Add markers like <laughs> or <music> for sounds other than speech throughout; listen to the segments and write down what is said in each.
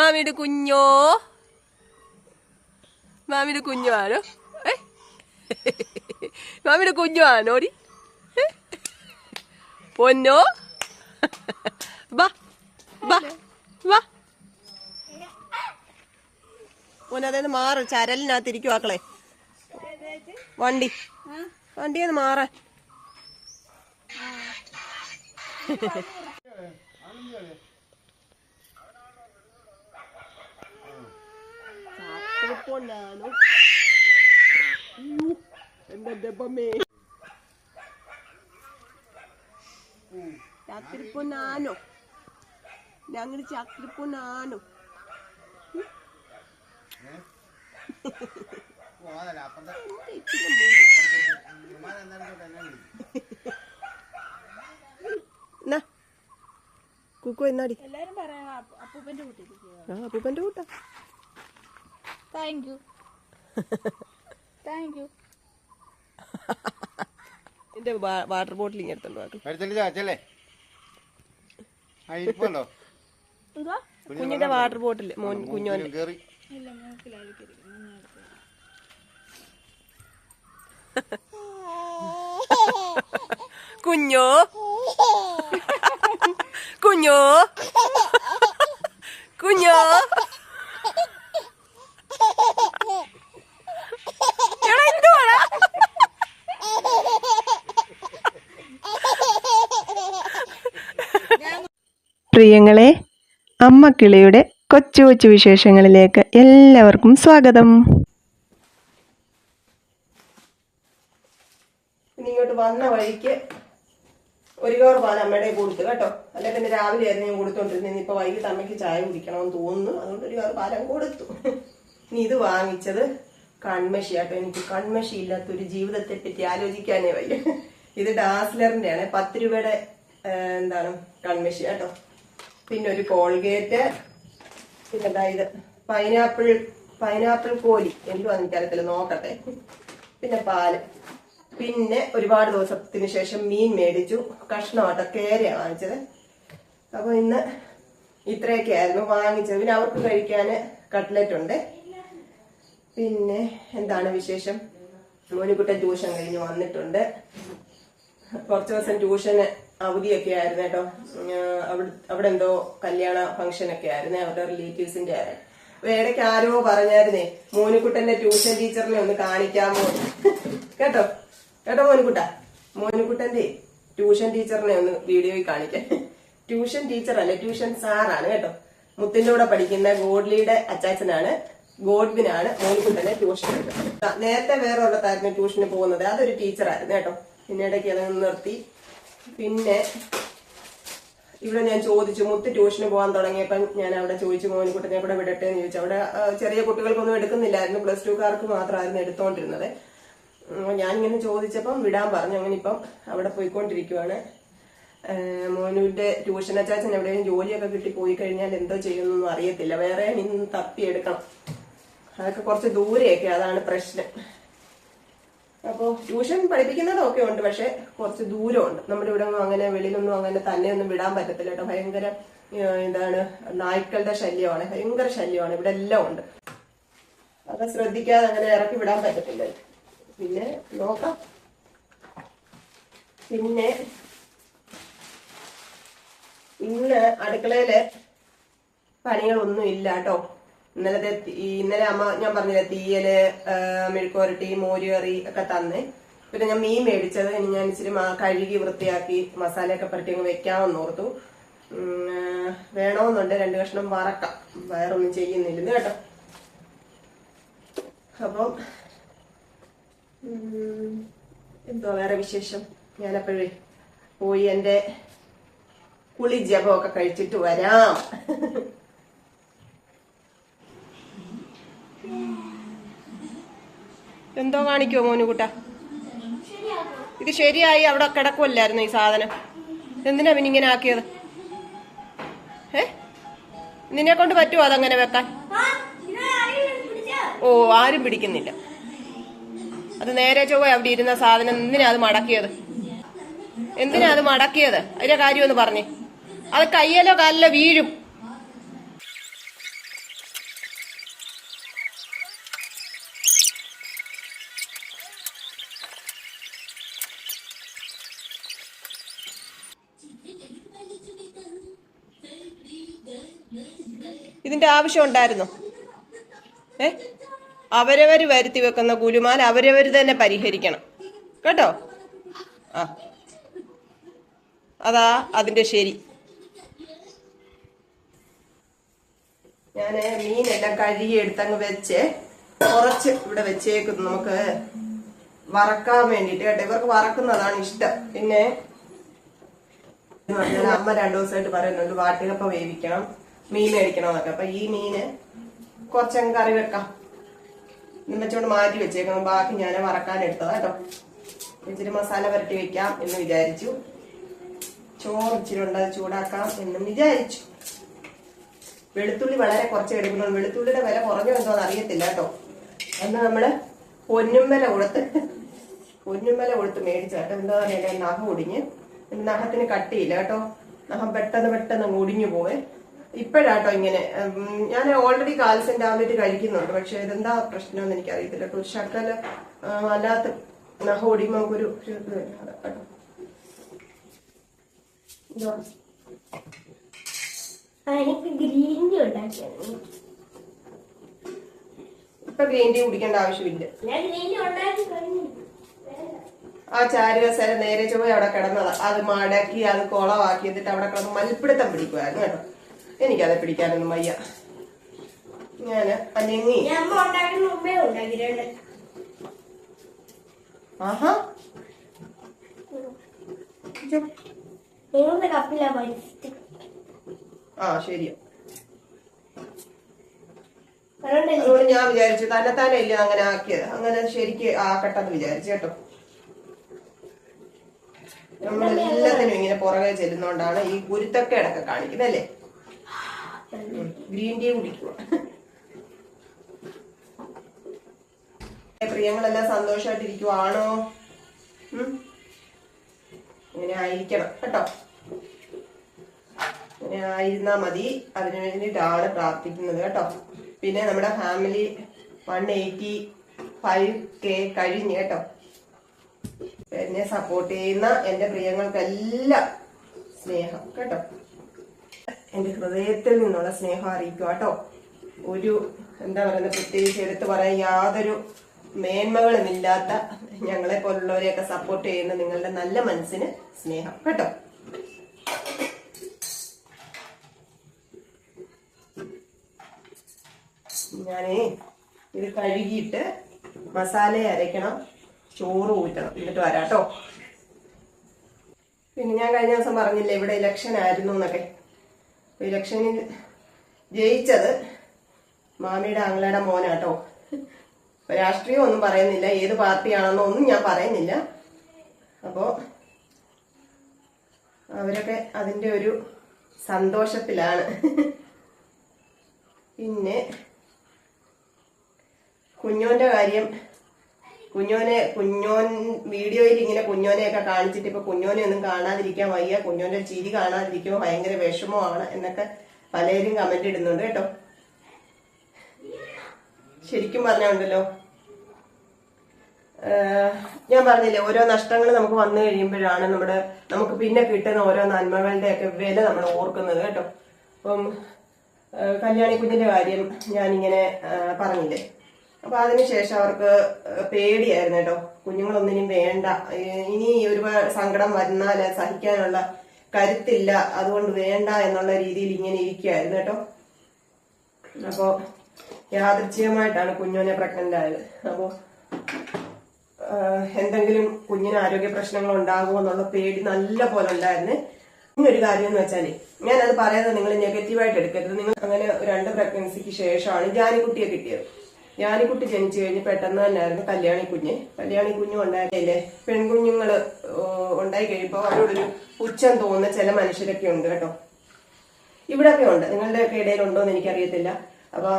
മാമിയുടെ കുഞ്ഞോ? മാമിയുടെ കുഞ്ഞു ആണോ ഏ? മാമിയുടെ കുഞ്ഞു ആണോടി? പൊന്നോ? വാ മാറ വാ. മോനതേന്ന് മാറും ചരലിനകത്തിരിക്കും ആക്കളെ വണ്ടി. വണ്ടിന്ന് മാറാൻ. പൊന്നാണോ എന്റെ ദപ്പമേ ചാത്തിരി പൊന്നാനോ. ഞങ്ങൾ ചാത്തിരി പൊന്നാനോ. എന്നാ കുക്കു എന്നാടി? എല്ലാരും പറയാ അപ്പൂപ്പന്റെ കുട്ടിയിലേക്ക് ആ അപ്പൂപ്പന്റെ കൂട്ടാ. താങ്ക് യു താങ്ക് യു എന്റെ വാട്ടർ ബോട്ടിൽ ഇങ്ങനെ ആ ഇരിപ്പുണ്ടോ? കുഞ്ഞിന്റെ വാട്ടർ ബോട്ടിൽ മോൻ കുഞ്ഞോന്റെ കേറി. ഇല്ല മൂക്കിലായിരിക്കും <laughs> കുഞ്ഞോ? <laughs> കുഞ്ഞോ? <laughs> കുഞ്ഞോ? പ്രിയങ്ങളെ അമ്മക്കിളിയുടെ കൊച്ചു കൊച്ചു വിശേഷങ്ങളിലേക്ക് എല്ലാവർക്കും സ്വാഗതം. ഇങ്ങോട്ട് വന്ന വഴിക്ക് ഒരു കവർ പാൽ അമ്മയുടെ കൊടുത്തു കേട്ടോ. അല്ലെ പിന്നെ രാവിലെ ആയിരുന്നു ഞാൻ കൊടുത്തോണ്ടിരുന്നത്. ഇപ്പൊ വൈകിട്ട് അമ്മയ്ക്ക് ചായ കുടിക്കണമെന്ന് തോന്നുന്നു. അതുകൊണ്ട് ഒരു കവർ പാലം കൊടുത്തു. ഇനി ഇത് വാങ്ങിച്ചത് കൺമഷി ആട്ടോ. എനിക്ക് കൺമഷി ഇല്ലാത്ത ഒരു ജീവിതത്തെ പറ്റി ആലോചിക്കാനേ വയ്യ. ഇത് ഡാസ്ലറിന്റെ ആണ് പത്ത് രൂപയുടെ എന്താണ് കൺമഷി കേട്ടോ പിന്നെ ഒരു കോൾഗേറ്റ് പിന്നെ അതായത് പൈനാപ്പിൾ പൈനാപ്പിൾ കോലി. എനിക്ക് എനിക്കറിയത്തില്ല നോക്കട്ടെ. പിന്നെ പാൽ. പിന്നെ ഒരുപാട് ദിവസത്തിന് ശേഷം മീൻ മേടിച്ചു. കഷ്ണമാട്ട കേര വാങ്ങിച്ചത്. അപ്പൊ ഇന്ന് ഇത്രയൊക്കെ ആയിരുന്നു വാങ്ങിച്ചത്. പിന്നെ അവർക്ക് കഴിക്കാൻ കട്ട്ലറ്റ് ഉണ്ട്. പിന്നെ എന്താണ് വിശേഷം? മോനിക്കുട്ടൻ ട്യൂഷൻ കഴിഞ്ഞ് വന്നിട്ടുണ്ട്. കുറച്ച് ദിവസം ട്യൂഷന് അവധിയൊക്കെ ആയിരുന്നു കേട്ടോ. അവിടെ അവിടെ എന്തോ കല്യാണ ഫംഗ്ഷൻ ഒക്കെ ആയിരുന്നു അവരുടെ റിലേറ്റീവ്സിന്റെ ആയിരുന്നു. ഇടയ്ക്ക് ആരോ പറഞ്ഞായിരുന്നേ മോനിക്കുട്ടന്റെ ട്യൂഷൻ ടീച്ചറിനെ ഒന്ന് കാണിക്കാമോ? കേട്ടോ? കേട്ടോ മോനിക്കുട്ട? മോനിക്കുട്ടന്റെ ട്യൂഷൻ ടീച്ചറിനെ ഒന്ന് വീഡിയോയിൽ കാണിക്കാം ട്യൂഷൻ ടീച്ചർ അല്ല ട്യൂഷൻ സാറാണ് കേട്ടോ. മുത്തിന്റെ കൂടെ പഠിക്കുന്ന ഗോഡ്ലിയുടെ അച്ചാച്ചനാണ് ഗോഡ്വിനാണ് മോനിക്കുട്ടന്റെ ട്യൂഷൻ നേരത്തെ വേറെ ഉള്ളതായിരുന്നു ട്യൂഷന് പോകുന്നത് അതൊരു ടീച്ചറായിരുന്നു കേട്ടോ. പിന്നെ ഇടയ്ക്ക് അത് നിർത്തി. പിന്നെ ഇവിടെ ഞാൻ ചോദിച്ചു മുത്ത് ട്യൂഷന് പോകാൻ തുടങ്ങിയപ്പം ഞാൻ അവിടെ ചോദിച്ചു മോനിക്കുട്ടനെ കൂടെ വിടട്ടെ? എന്ന് ചോദിച്ചു. അവിടെ ചെറിയ കുട്ടികൾക്കൊന്നും എടുക്കുന്നില്ലായിരുന്നു. പ്ലസ് ടുക്കാർക്ക് മാത്രമായിരുന്നു എടുത്തോണ്ടിരുന്നത്. ഇങ്ങനെ ചോദിച്ചപ്പം വിടാൻ പറഞ്ഞു. അങ്ങനെ ഇപ്പം അവിടെ പോയിക്കൊണ്ടിരിക്കുവാണ്. മോനുവിന്റെ ട്യൂഷൻ അച്ചാച്ചൻ എവിടെയും ജോലിയൊക്കെ കിട്ടി പോയി കഴിഞ്ഞാൽ എന്തോ ചെയ്യുന്നൊന്നും അറിയത്തില്ല. വേറെ ഇന്ന് തപ്പിയെടുക്കണം. അതൊക്കെ കുറച്ച് ദൂരെയൊക്കെ അതാണ് പ്രശ്നം. അപ്പോ ട്യൂഷൻ പഠിപ്പിക്കുന്നതൊക്കെ ഉണ്ട് പക്ഷെ കുറച്ച് ദൂരമുണ്ട്. നമ്മുടെ ഇവിടെ അങ്ങനെ വെളിയിലൊന്നും അങ്ങനെ തന്നെ ഒന്നും വിടാൻ പറ്റത്തില്ല കേട്ടോ. ഭയങ്കര എന്താണ് നായ്ക്കളുടെ ശല്യമാണ് ഭയങ്കര ശല്യമാണ്. ഇവിടെ എല്ലാം ഉണ്ട്. അത് ശ്രദ്ധിക്കാതെ അങ്ങനെ ഇറക്കി വിടാൻ പറ്റത്തില്ല. പിന്നെ നോക്കാം. പിന്നെ ഇന്ന് അടുക്കളയിലെ പണികളൊന്നും ഇല്ല കേട്ടോ. ഇന്നലത്തെ ഇന്നലെ അമ്മ ഞാൻ പറഞ്ഞില്ല തീയൽ മെഴുക്കുവരട്ടി മോര് കറി ഒക്കെ തന്നെ. പിന്നെ ഞാൻ മീൻ മേടിച്ചത്. ഇനി ഞാൻ ഇച്ചിരി കഴുകി വൃത്തിയാക്കി മസാലയൊക്കെ പുരട്ടി അങ്ങ് വെക്കാമെന്ന് ഓർത്തു. വേണമെന്നുണ്ട്. രണ്ടു കഷ്ണം വറക്കാം. വേറൊന്നും ചെയ്യുന്നില്ലെന്ന് കേട്ടോ. അപ്പം എന്തോ വേറെ വിശേഷം? ഞാനപ്പോഴേ പോയി എന്റെ കുളി ജപമൊക്കെ കഴിച്ചിട്ട് വരാം. എന്തോ കാണിക്കുമോ മോനുകുട്ട? ഇത് ശരിയായി അവിടെ കിടക്കുമല്ലായിരുന്നു ഈ സാധനം? എന്തിനാ പിന്നെ ഇങ്ങനെ ആക്കിയത്? ഏ? നിന്നെ കൊണ്ട് പറ്റുമോ അതങ്ങനെ വെക്കാൻ? ഓ ആരും പിടിക്കുന്നില്ല. അത് നേരെ ചൊവ്വ അവിടെ ഇരുന്ന സാധനം എന്തിനാ അത് മടക്കിയത്? എന്തിനാ അത് മടക്കിയത്? അതിന്റെ കാര്യം ഒന്ന് പറഞ്ഞേ. അത് കയ്യലോ കാലിലോ വീഴും. ഇതിന്റെ ആവശ്യം ഉണ്ടായിരുന്നു. ഏ? അവരവർ വരുത്തി വെക്കുന്ന ഗുരുമാൻ അവരവർ തന്നെ പരിഹരിക്കണം. കേട്ടോ? ആ. അതാ അതിന്റെ ശരി. ഞാൻ മീനെല്ലാം കഴുകി എടുത്തങ്ങ് വെച്ച് കുറച്ച് ഇവിടെ വെച്ചേക്കുന്നു. നമുക്ക് വറക്കാൻ വേണ്ടിട്ട് കേട്ടോ. ഇവർക്ക് വറക്കുന്നതാണ് ഇഷ്ടം. പിന്നെ അമ്മ രണ്ടു ദിവസമായിട്ട് പറയുന്നുണ്ട് വാട്ടുകപ്പ വേവിക്കണം. മീൻ മേടിക്കണം എന്നൊക്കെ അപ്പൊ ഈ മീന് കുറച്ചങ്ങ് കറി വെക്കാം. എന്ന് വെച്ചോണ്ട് മാറ്റി വെച്ചേക്കണം. ബാക്കി ഞാൻ വറക്കാൻ എടുത്തതാ കേട്ടോ. ഇച്ചിരി മസാല പുരട്ടി വെക്കാം എന്ന് വിചാരിച്ചു. ചോറ് ഇച്ചിരി ഉണ്ട് ചൂടാക്കാം എന്നും വിചാരിച്ചു. വെളുത്തുള്ളി വളരെ കുറച്ച് എടുക്കുന്നുള്ളൂ വെളുത്തുള്ളിയുടെ വില കുറഞ്ഞോ എന്തോന്ന് അറിയത്തില്ല കേട്ടോ. അന്ന് നമ്മൾ പൊന്നും വില കൊടുത്ത് <laughs> പൊന്നും വില കൊടുത്ത് മേടിച്ച കേട്ടോ. എന്താ പറയുക നഖം ഒടിഞ്ഞ്. നഖത്തിന് കട്ടിയില്ല കേട്ടോ. നഖം പെട്ടെന്ന് പെട്ടെന്ന് ഒടിഞ്ഞു പോവേ. ഇപ്പോഴാട്ടോ ഇങ്ങനെ. ഞാൻ ഓൾറെഡി കാൽസ്യം ടാബ്ലറ്റ് കഴിക്കുന്നുണ്ട്. പക്ഷെ ഇതെന്താ പ്രശ്നമെന്ന് എനിക്ക് അറിയത്തില്ല കേട്ടോ ഒരു ശക്കല അല്ലാത്ത നഖം നമുക്കൊരു ഇപ്പൊ ഗ്രീൻ ടീ കുടിക്കേണ്ട ആവശ്യമില്ല. ആ ചാരുകസേര നേരെ ചൊവ്വ അവിടെ കിടന്നതാ. അത് മടക്കി അത് കുളമാക്കി എന്നിട്ട് അവിടെ കിടന്ന് മൽപ്പിടുത്തം പിടിക്കുമായിരുന്നു കേട്ടോ. എനിക്കത് പിടിക്കാനൊന്നും വയ്യ. ഞാൻ അല്ലെങ്കിൽ ഞാൻ ഉണ്ടാക്കിയിട്ടുണ്ട് ആഹാ. ആ ശരിയാ. അതുകൊണ്ട് ഞാൻ വിചാരിച്ചു തന്നെത്താനെ ഇല്ല അങ്ങനെ ആക്കിയത്. അങ്ങനെ ശരിക്ക് ആക്കട്ടെന്ന് വിചാരിച്ചു കേട്ടോ. നമ്മളെല്ലാത്തിനും ഇങ്ങനെ പുറകെ ചെല്ലുന്നോണ്ടാണ് ഈ ഗുരുത്തക്കേടൊക്കെ കാണിക്കുന്നത് അല്ലേ ഗ്രീൻ ടീ കുടിക്കുക പ്രിയങ്ങളെല്ലാം സന്തോഷമായിട്ടിരിക്കുവാണോ? ഇങ്ങനെ ആയിരിക്കണം കേട്ടോ. ഇങ്ങനെ ആയിരുന്നാ മതി. അതിനു വേണ്ടിയിട്ടാണ് പ്രാർത്ഥിക്കുന്നത് കേട്ടോ. പിന്നെ നമ്മുടെ family one eighty five K കഴിഞ്ഞ് കേട്ടോ. എന്നെ സപ്പോർട്ട് ചെയ്യുന്ന എന്റെ പ്രിയങ്ങൾക്കെല്ലാം സ്നേഹം കേട്ടോ. എന്റെ ഹൃദയത്തിൽ നിന്നുള്ള സ്നേഹം അറിയിക്കുക കേട്ടോ. ഒരു എന്താ പറയുന്നത് പ്രത്യേകിച്ച് എടുത്തു പറയാൻ യാതൊരു മേന്മകളുമില്ലാത്ത ഞങ്ങളെ പോലുള്ളവരെയൊക്കെ സപ്പോർട്ട് ചെയ്യുന്ന നിങ്ങളുടെ നല്ല മനസ്സിന് സ്നേഹം കേട്ടോ. ഞാനേ ഇത് കഴുകിയിട്ട് മസാല അരയ്ക്കണം ചോറ് കൂട്ടണം എന്നിട്ട് വരാട്ടോ പിന്നെ ഞാൻ കഴിഞ്ഞ ദിവസം പറഞ്ഞില്ലേ ഇവിടെ ഇലക്ഷൻ ആയിരുന്നു എന്നൊക്കെ. ഇലക്ഷനിൽ ജയിച്ചത് മാമിയുടെ ആങ്ങളയുടെ മോനാട്ടോ. രാഷ്ട്രീയം ഒന്നും പറയുന്നില്ല. ഏത് പാർട്ടിയാണെന്നോ ഒന്നും ഞാൻ പറയുന്നില്ല. അപ്പോ അവരൊക്കെ അതിന്റെ ഒരു സന്തോഷത്തിലാണ്. പിന്നെ കുഞ്ഞോന്റെ കാര്യം കുഞ്ഞോനെ കുഞ്ഞോൻ വീഡിയോയിൽ ഇങ്ങനെ കുഞ്ഞോനെയൊക്കെ കാണിച്ചിട്ട് ഇപ്പൊ കുഞ്ഞോനെ ഒന്നും കാണാതിരിക്കാൻ വയ്യ. കുഞ്ഞോന്റെ ചിരി കാണാതിരിക്കോ ഭയങ്കര വിഷമമാണ് എന്നൊക്കെ പലരും കമന്റ് ഇടുന്നുണ്ട് കേട്ടോ. ശരിക്കും പറഞ്ഞുണ്ടല്ലോ ഞാൻ പറഞ്ഞില്ലേ ഓരോ നഷ്ടങ്ങൾ നമുക്ക് വന്നു കഴിയുമ്പോഴാണ് നമ്മുടെ നമുക്ക് പിന്നെ കിട്ടുന്ന ഓരോ നന്മകളുടെ ഒക്കെ വില നമ്മൾ ഓർക്കുന്നത് കേട്ടോ. അപ്പം കല്യാണി കുഞ്ഞിന്റെ കാര്യം ഞാനിങ്ങനെ പറഞ്ഞില്ലേ. അപ്പൊ അതിനുശേഷം അവർക്ക് പേടിയായിരുന്നു കേട്ടോ. കുഞ്ഞുങ്ങളൊന്നിനും വേണ്ട. ഇനി ഒരു സങ്കടം വന്നാൽ സഹിക്കാനുള്ള കരുത്തില്ല. അതുകൊണ്ട് വേണ്ട എന്നുള്ള രീതിയിൽ ഇങ്ങനെ ഇരിക്കുകയായിരുന്നു കേട്ടോ. അപ്പോ യാദൃച്ഛികമായിട്ടാണ് കുഞ്ഞോനെ പ്രഗ്നന്റ് ആയത്. അപ്പോ എന്തെങ്കിലും കുഞ്ഞിന് ആരോഗ്യ പ്രശ്നങ്ങൾ ഉണ്ടാകുമോ എന്നുള്ള പേടി നല്ല പോലെ ഉണ്ടായിരുന്നു. ഇങ്ങനൊരു കാര്യം എന്ന് വെച്ചാൽ ഞാനത് പറയുന്നത് നിങ്ങൾ നെഗറ്റീവായിട്ട് എടുക്കരുത്. നിങ്ങൾ അങ്ങനെ രണ്ട് പ്രഗ്നൻസിക്ക് ശേഷമാണ് ജാനിക്കുട്ടിയെ കിട്ടിയത്. ജാനിക്കുട്ടി ജനിച്ചു കഴിഞ്ഞ് പെട്ടെന്ന് തന്നെയായിരുന്നു കല്യാണി കുഞ്ഞ്. കല്യാണി കുഞ്ഞു ഉണ്ടായില്ലേ പെൺകുഞ്ഞുങ്ങൾ ഉണ്ടായി കഴിയുമ്പോൾ അവരോടൊരു പുച്ഛം തോന്നുന്ന ചില മനുഷ്യരൊക്കെ ഉണ്ട് കേട്ടോ. ഇവിടെയൊക്കെ ഉണ്ട്. നിങ്ങളുടെ ഉണ്ടോ എന്ന് എനിക്കറിയത്തില്ല. അപ്പൊ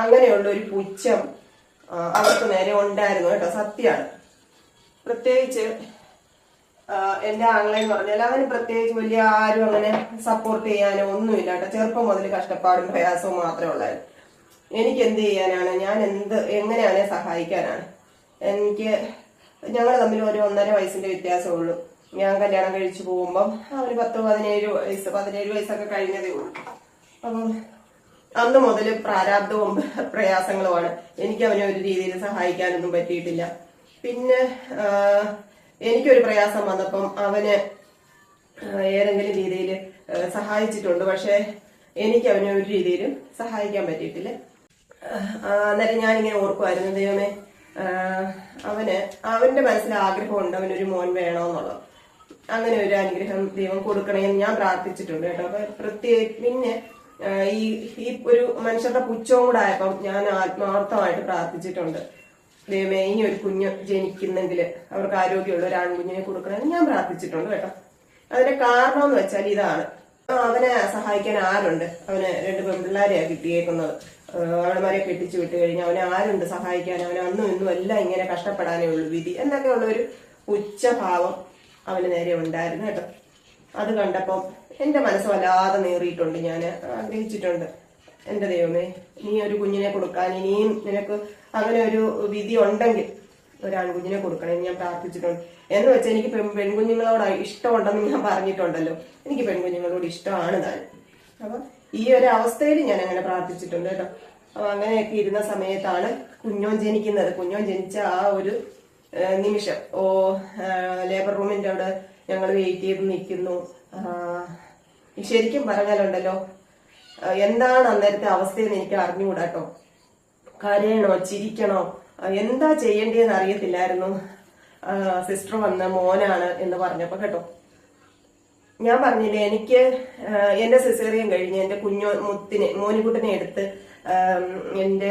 അങ്ങനെയുള്ള ഒരു പുച്ഛം അവർക്ക് നേരെ ഉണ്ടായിരുന്നു കേട്ടോ. സത്യമാണ് പ്രത്യേകിച്ച് എന്റെ ആങ്ങളെ എന്ന് പറഞ്ഞാൽ അവന് പ്രത്യേകിച്ച് വലിയ ആരും അങ്ങനെ സപ്പോർട്ട് ചെയ്യാനോ ഒന്നുമില്ല കേട്ടോ. ചെറുപ്പം മുതൽ കഷ്ടപ്പാടും പ്രയാസവും മാത്രമേ ഉള്ളായിരുന്നു. എനിക്ക് എന്ത് ചെയ്യാനാണ് ഞാൻ എന്ത് എങ്ങനെയാണ് സഹായിക്കാനാണ്? എനിക്ക് ഞങ്ങൾ തമ്മിൽ ഒരു ഒന്നര വയസ്സിന്റെ വ്യത്യാസമുള്ളൂ. ഞാൻ കല്യാണം കഴിച്ചു പോകുമ്പം അവന് പത്ത് പതിനേഴ് വയസ്സ് പതിനേഴ് വയസ്സൊക്കെ കഴിഞ്ഞതേ ഉള്ളൂ. അപ്പം അന്ന് മുതൽ പ്രാരാബ്ദവും പ്രയാസങ്ങളുമാണ്. എനിക്ക് അവനെ ഒരു രീതിയിൽ സഹായിക്കാനൊന്നും പറ്റിയിട്ടില്ല. പിന്നെ എനിക്കൊരു പ്രയാസം വന്നപ്പം അവന് ഏതെങ്കിലും രീതിയിൽ സഹായിച്ചിട്ടുണ്ട്. പക്ഷെ എനിക്ക് അവനെ ഒരു രീതിയിലും സഹായിക്കാൻ പറ്റിയിട്ടില്ല. അന്നേരം ഞാനിങ്ങനെ ഓർക്കുമായിരുന്നു ദൈവമേ അവന് അവന്റെ മനസ്സിൽ ആഗ്രഹമുണ്ട് അവനൊരു മോൻ വേണമെന്നുള്ളത് അങ്ങനെ ഒരു അനുഗ്രഹം ദൈവം കൊടുക്കണമെന്ന് ഞാൻ പ്രാർത്ഥിച്ചിട്ടുണ്ട് കേട്ടോ. അപ്പൊ പ്രത്യേക പിന്നെ ഈ ഈ ഒരു മനുഷ്യരുടെ പുച്ഛവും കൂടെ ആയപ്പം ഞാൻ ആത്മാർത്ഥമായിട്ട് പ്രാർത്ഥിച്ചിട്ടുണ്ട്. ദൈവമേ ഇനി ഒരു കുഞ്ഞ് ജനിക്കുന്നെങ്കിൽ അവർക്ക് ആരോഗ്യമുള്ള ഒരു ആൺകുഞ്ഞിനെ കൊടുക്കണമെന്ന് ഞാൻ പ്രാർത്ഥിച്ചിട്ടുണ്ട് കേട്ടോ. അതിന്റെ കാരണം എന്ന് വെച്ചാൽ ഇതാണ്. അവനെ സഹായിക്കാൻ ആരുണ്ട്? അവന് രണ്ട് പെൺപിള്ളേരെയാണ് കിട്ടിയേക്കുന്നത്. അവളമാരെ കെട്ടിച്ചു വിട്ട് കഴിഞ്ഞാൽ അവനെ ആരുണ്ട് സഹായിക്കാൻ? അവനെ അന്നും ഇന്നും എല്ലാം ഇങ്ങനെ കഷ്ടപ്പെടാനേ ഉള്ളൂ. വിധി എന്നൊക്കെ ഉള്ളൊരു ഉച്ചഭാവം അവന് നേരെ ഉണ്ടായിരുന്നു കേട്ടോ. അത് കണ്ടപ്പം എന്റെ മനസ്സ് വല്ലാതെ നേറിയിട്ടുണ്ട്. ഞാൻ ആഗ്രഹിച്ചിട്ടുണ്ട്. എന്റെ ദൈവമേ നീ ഒരു കുഞ്ഞിനെ കൊടുക്കാൻ ഇനിയും നിനക്ക് അങ്ങനെ ഒരു വിധി ഉണ്ടെങ്കിൽ ഒരാൺകുഞ്ഞിനെ കൊടുക്കണം എന്ന് ഞാൻ പ്രാർത്ഥിച്ചിട്ടുണ്ട്. എന്ന് വെച്ചാൽ എനിക്ക് പെൺകുഞ്ഞുങ്ങളോട് ഇഷ്ടമുണ്ടെന്ന് ഞാൻ പറഞ്ഞിട്ടുണ്ടല്ലോ. എനിക്ക് പെൺകുഞ്ഞുങ്ങളോട് ഇഷ്ടമാണ് താൻ. അപ്പൊ ഈ ഒരു അവസ്ഥയിൽ ഞാൻ അങ്ങനെ പ്രാർത്ഥിച്ചിട്ടുണ്ട് കേട്ടോ. അപ്പൊ അങ്ങനെയൊക്കെ ഇരുന്ന സമയത്താണ് കുഞ്ഞോൻ ജനിക്കുന്നത്. കുഞ്ഞോൻ ജനിച്ച ആ ഒരു നിമിഷം. ഓ ലേബർ റൂമിന്റെ അവിടെ ഞങ്ങൾ വെയിറ്റ് ചെയ്ത് നിൽക്കുന്നു. ശരിക്കും പറഞ്ഞാലുണ്ടല്ലോ എന്താണ് അന്നേരത്തെ അവസ്ഥയെന്ന് എനിക്ക് അറിഞ്ഞുകൂടാ കേട്ടോ. കരയണോ ചിരിക്കണോ എന്താ ചെയ്യേണ്ടതെന്ന് അറിയത്തില്ലായിരുന്നു. സിസ്റ്റർ വന്ന മോനാണ് എന്ന് പറഞ്ഞപ്പോ കേട്ടോ. ഞാൻ പറഞ്ഞില്ലേ എനിക്ക് എന്റെ സിസേറിയൻ കഴിഞ്ഞ് എന്റെ കുഞ്ഞു മുത്തിനെ മോനുകുട്ടിനെ എടുത്ത് എന്റെ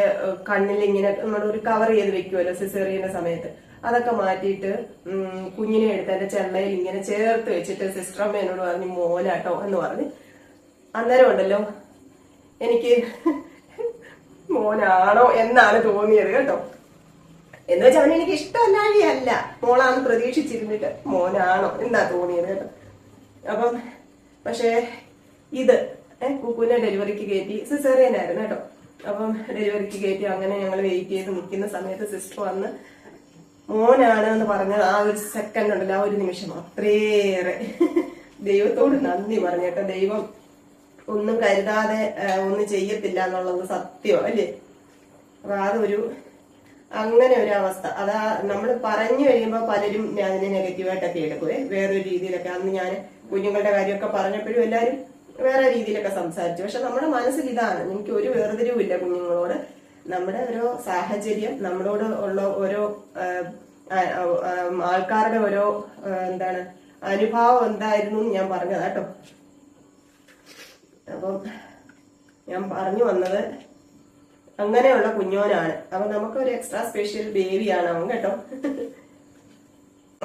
കണ്ണിൽ ഇങ്ങനെ നമ്മളൊരു ഒരു കവർ ചെയ്ത് വെക്കുമല്ലോ സിസേറിയന്റെ സമയത്ത്. അതൊക്കെ മാറ്റിയിട്ട് കുഞ്ഞിനെ എടുത്ത് എന്റെ ചെള്ളയിൽ ഇങ്ങനെ ചേർത്ത് വെച്ചിട്ട് സിസ്റ്റർ അമ്മ എന്നോട് പറഞ്ഞു മോനാട്ടോ എന്ന് പറഞ്ഞ്. അന്നേരം ഉണ്ടല്ലോ എനിക്ക് മോനാണോ എന്നാണ് തോന്നിയത് കേട്ടോ. എന്ന് വെച്ചാൽ അവൻ എനിക്ക് ഇഷ്ടമല്ലാഴിയല്ല മോളാന്ന് പ്രതീക്ഷിച്ചിരുന്നിട്ട് മോനാണോ എന്നാ തോന്നിയത് കേട്ടോ. അപ്പം പക്ഷേ ഇത് കുക്കുവിനെ ഡെലിവറിക്ക് കയറ്റി. സിസേറിയൻ ആയിരുന്നു കേട്ടോ. അപ്പം ഡെലിവറിക്ക് കയറ്റി. അങ്ങനെ ഞങ്ങൾ വെയിറ്റ് ചെയ്ത് നിൽക്കുന്ന സമയത്ത് സിസ്റ്റർ വന്ന് മോനാണ് എന്ന് പറഞ്ഞ ആ ഒരു സെക്കൻഡ് ഉണ്ടല്ലോ ആ ഒരു നിമിഷം. അത്രയേറെ ദൈവത്തോട് നന്ദി പറഞ്ഞു കേട്ടോ. ദൈവം ഒന്നും കരുതാതെ ഒന്നും ചെയ്യത്തില്ല എന്നുള്ളത് സത്യം അല്ലേ? അപ്പൊ അതൊരു അങ്ങനെ ഒരു അവസ്ഥ. അതാ നമ്മൾ പറഞ്ഞു കഴിയുമ്പോൾ പലരും അതിനെ നെഗറ്റീവായിട്ടൊക്കെ എടുക്കുവേ. വേറൊരു രീതിയിലൊക്കെ. അന്ന് ഞാൻ കുഞ്ഞുങ്ങളുടെ കാര്യമൊക്കെ പറഞ്ഞപ്പോഴും എല്ലാവരും വേറെ രീതിയിലൊക്കെ സംസാരിച്ചു. പക്ഷെ നമ്മുടെ മനസ്സിൽ ഇതാണ്. എനിക്ക് ഒരു വേർതിരിവില്ല കുഞ്ഞുങ്ങളോട്. നമ്മുടെ ഓരോ സാഹചര്യം നമ്മളോട് ഉള്ള ഓരോ ആൾക്കാരുടെ ഓരോ എന്താണ് അനുഭാവം എന്തായിരുന്നു എന്ന് ഞാൻ പറഞ്ഞതാ കേട്ടോ. അപ്പം ഞാൻ പറഞ്ഞു വന്നത് അങ്ങനെയുള്ള കുഞ്ഞോനാണ്. അപ്പൊ നമുക്കൊരു എക്സ്ട്രാ സ്പെഷ്യൽ ബേബിയാണ് അവൻ കേട്ടോ.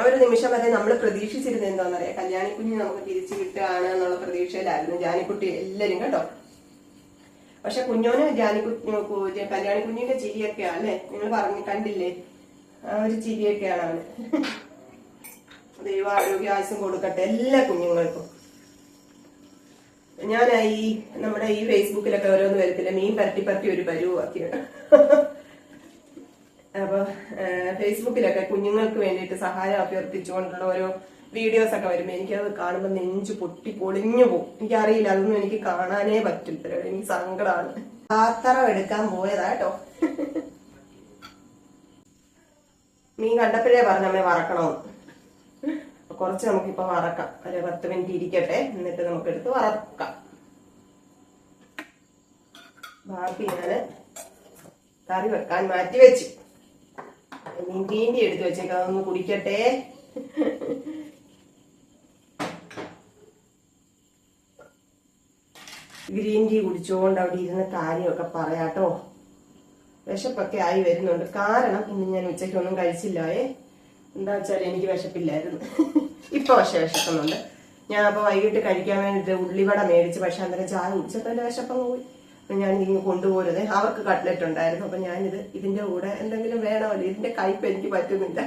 ഒരു നിമിഷം വരെ നമ്മൾ പ്രതീക്ഷിച്ചിരുന്നത് എന്താണെന്നറിയാം? കല്യാണി കുഞ്ഞ് നമുക്ക് തിരിച്ചു കിട്ടുകയാണ് എന്നുള്ള പ്രതീക്ഷയിലായിരുന്നു ജാനിക്കുട്ടി എല്ലാരും കേട്ടോ. പക്ഷെ കുഞ്ഞോന് ജാനിക്കുട്ടി കല്യാണി കുഞ്ഞിന്റെ ചിരിയൊക്കെയാണ് അല്ലെ? നിങ്ങൾ പറഞ്ഞു കണ്ടില്ലേ? ആ ഒരു ചിരിയൊക്കെയാണ്. അവന് ദൈവ ആരോഗ്യാവശ്യം കൊടുക്കട്ടെ എല്ലാ കുഞ്ഞുങ്ങൾക്കും. ഞാൻ ഈ നമ്മുടെ ഈ ഫേസ്ബുക്കിലൊക്കെ ഓരോന്ന് വരത്തില്ല? മീൻ പരട്ടി പരട്ടി ഒരു പരുവാക്കി അപ്പൊ ഫേസ്ബുക്കിലൊക്കെ കുഞ്ഞുങ്ങൾക്ക് വേണ്ടിയിട്ട് സഹായം അഭ്യർത്ഥിച്ചുകൊണ്ടുള്ള ഓരോ വീഡിയോസ് ഒക്കെ വരുമ്പോ എനിക്കത് കാണുമ്പോൾ നെഞ്ചു പൊട്ടി പൊളിഞ്ഞു പോകും എനിക്കറിയില്ല അതൊന്നും എനിക്ക് കാണാനേ പറ്റില്ല. എനിക്ക് സങ്കടമാണ് പാത്രം എടുക്കാൻ പോയതാട്ടോ മീൻ കണ്ടപ്പോഴേ പറഞ്ഞമ്മേ വറക്കണമെന്ന് കുറച്ച് നമുക്കിപ്പോ വറക്കാം. ഒരു പത്ത് മിനിറ്റ് ഇരിക്കട്ടെ. എന്നിട്ട് നമുക്ക് എടുത്ത് വറക്കാം. ബാക്കി ഞാൻ കറി വെക്കാൻ മാറ്റി വെച്ചു. ഇനി എടുത്തു വെച്ചേക്കാം അതൊന്ന് കുടിക്കട്ടെ. ഗ്രീൻ ടീ കുടിച്ചുകൊണ്ട് അവിടെ ഇരുന്ന് കാര്യമൊക്കെ പറയാട്ടോ. വിശപ്പൊക്കെ ആയി വരുന്നുണ്ട്. കാരണം ഇന്ന് ഞാൻ ഉച്ചയ്ക്കൊന്നും കഴിച്ചില്ലായേ എന്താ വെച്ചാൽ എനിക്ക് വിശപ്പില്ലായിരുന്നു. ഇപ്പൊ പക്ഷെ വിശക്കുന്നുണ്ട്. ഞാൻ അപ്പൊ വൈകിട്ട് കഴിക്കാൻ വേണ്ടിട്ട് ഉള്ളിവട മേടിച്ച് പക്ഷെ അന്നേരം ചായ കുടിച്ചപ്പോ വിശപ്പങ്ങ് പോയി. ഞാൻ ഇങ്ങനെ കൊണ്ടുപോരുത് അവർക്ക് കട്ട്ലറ്റ് ഉണ്ടായിരുന്നു. അപ്പൊ ഞാനിത് ഇതിന്റെ കൂടെ എന്തെങ്കിലും വേണമല്ലോ ഇതിന്റെ കയ്പ് എനിക്ക് പറ്റുന്നില്ല.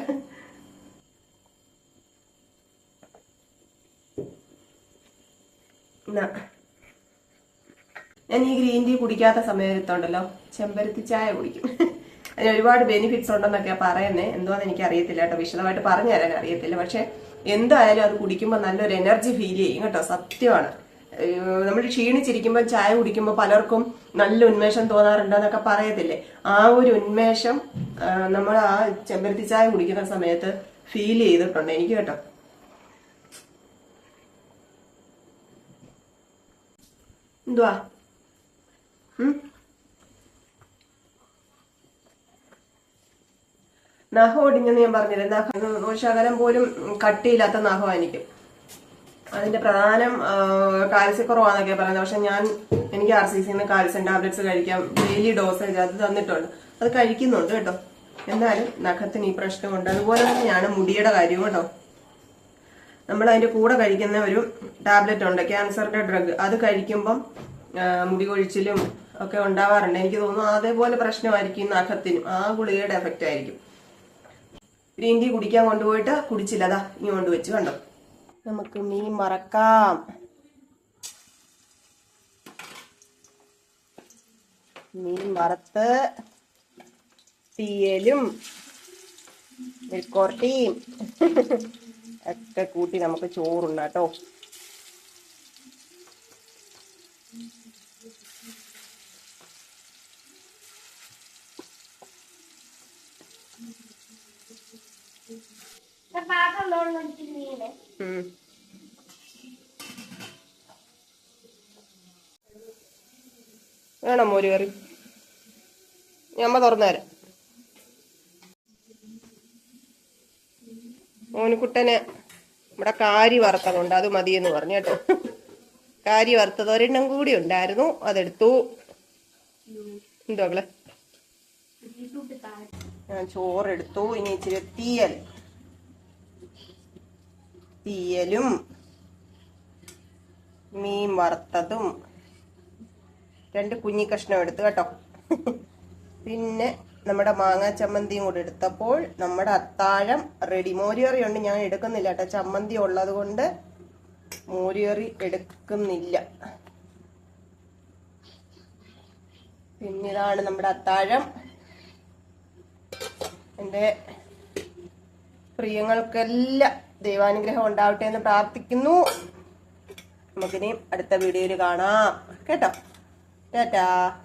ഞാൻ ഈ ഗ്രീൻ ടീ കുടിക്കാത്ത സമയത്തുണ്ടല്ലോ. ചെമ്പരത്തി ചായ കുടിക്കും. അതിന് ഒരുപാട് ബെനിഫിറ്റ്സ് ഉണ്ടെന്നൊക്കെയാ പറയുന്നേ. എന്തോന്ന് എനിക്ക് അറിയത്തില്ല കേട്ടോ. വിശദമായിട്ട് പറഞ്ഞു തരാൻ അറിയത്തില്ല. പക്ഷെ എന്തായാലും അത് കുടിക്കുമ്പോൾ നല്ലൊരു എനർജി ഫീൽ ചെയ്യും കേട്ടോ. സത്യമാണ്. നമ്മൾ ക്ഷീണിച്ചിരിക്കുമ്പോൾ ചായ കുടിക്കുമ്പോൾ പലർക്കും നല്ല ഉന്മേഷം തോന്നാറുണ്ടെന്നൊക്കെ പറയത്തില്ലേ? ആ ഒരു ഉന്മേഷം നമ്മൾ ആ ചെമ്പരത്തി ചായ കുടിക്കുന്ന സമയത്ത് ഫീൽ ചെയ്തിട്ടുണ്ട്. എനിക്ക് കേട്ടോ. എന്തുവാ? നഖം ഒടിഞ്ഞെന്ന് ഞാൻ പറഞ്ഞില്ല? നഖം ശകലം പോലും കട്ടിയില്ലാത്ത നഖമായിരിക്കും അതിന്റെ പ്രധാനം കാൽസ്യക്കുറവാന്നൊക്കെ പറയുന്നത്. പക്ഷെ ഞാൻ എനിക്ക് ആർ സി സി സിന്ന് കാൽസ്യം ടാബ്ലറ്റ്സ് കഴിക്കാം ഡെയിലി ഡോസേജ് അത് തന്നിട്ടുണ്ട്. അത് കഴിക്കുന്നുണ്ട് കേട്ടോ. എന്നാലും നഖത്തിന് ഈ പ്രശ്നമുണ്ട്. അതുപോലെ തന്നെയാണ് മുടിയുടെ കാര്യം കേട്ടോ. നമ്മൾ അതിന്റെ കൂടെ കഴിക്കുന്ന ഒരു ടാബ്ലറ്റ് ഉണ്ട് ക്യാൻസറിന്റെ ഡ്രഗ്. അത് കഴിക്കുമ്പം മുടി കൊഴിച്ചിലും ഒക്കെ ഉണ്ടാവാറുണ്ട്. എനിക്ക് തോന്നുന്നു അതേപോലെ പ്രശ്നമായിരിക്കും നഖത്തിനും. ആ ഗുളികയുടെ എഫക്റ്റ് ആയിരിക്കും ഗ്രീൻ ടീ കുടിക്കാൻ കൊണ്ടുപോയിട്ട് കുടിച്ചില്ല. അതാ ഇനി കൊണ്ടുവച്ച് കണ്ടോ. നമുക്ക് മീൻ മറക്കാം മീൻ മറത്ത് തീയലും മെൽക്കോർട്ടിയും ഒക്കെ കൂട്ടി നമുക്ക് ചോറുണ്ടാട്ടോ എനിക്ക് മീന് ഉം. വേണം മോര് കറി. ഞമ്മ തുറന്നുതരാം. മോനുകുട്ടനെ ഇവിടെ കാരി വറുത്തതുണ്ട് അത് മതിയെന്ന് പറഞ്ഞു കേട്ടോ. കാരി വറുത്തത് ഒരെണ്ണം കൂടി ഉണ്ടായിരുന്നു അതെടുത്തു. എന്തോ ഞാൻ ചോറെടുത്തു ഇനി ഇച്ചിരി തീയൽ. തീയലും മീൻ വറുത്തതും രണ്ട് കുഞ്ഞി കഷ്ണം എടുത്തു കേട്ടോ. പിന്നെ നമ്മുടെ മാങ്ങാ ചമ്മന്തിയും കൂടെ എടുത്തപ്പോൾ നമ്മുടെ അത്താഴം റെഡി മോരിയറി ഉണ്ട് ഞാൻ എടുക്കുന്നില്ല കേട്ടോ. ചമ്മന്തി ഉള്ളത് കൊണ്ട് മോരിയറി എടുക്കുന്നില്ല. പിന്നിതാണ് നമ്മുടെ അത്താഴം. എന്റെ പ്രിയങ്ങൾക്കെല്ലാം ദൈവാനുഗ്രഹം ഉണ്ടാവട്ടെ എന്ന് പ്രാർത്ഥിക്കുന്നു. നമുക്കിനി അടുത്ത വീഡിയോയിൽ കാണാം. കേട്ടോ? ടാറ്റാ.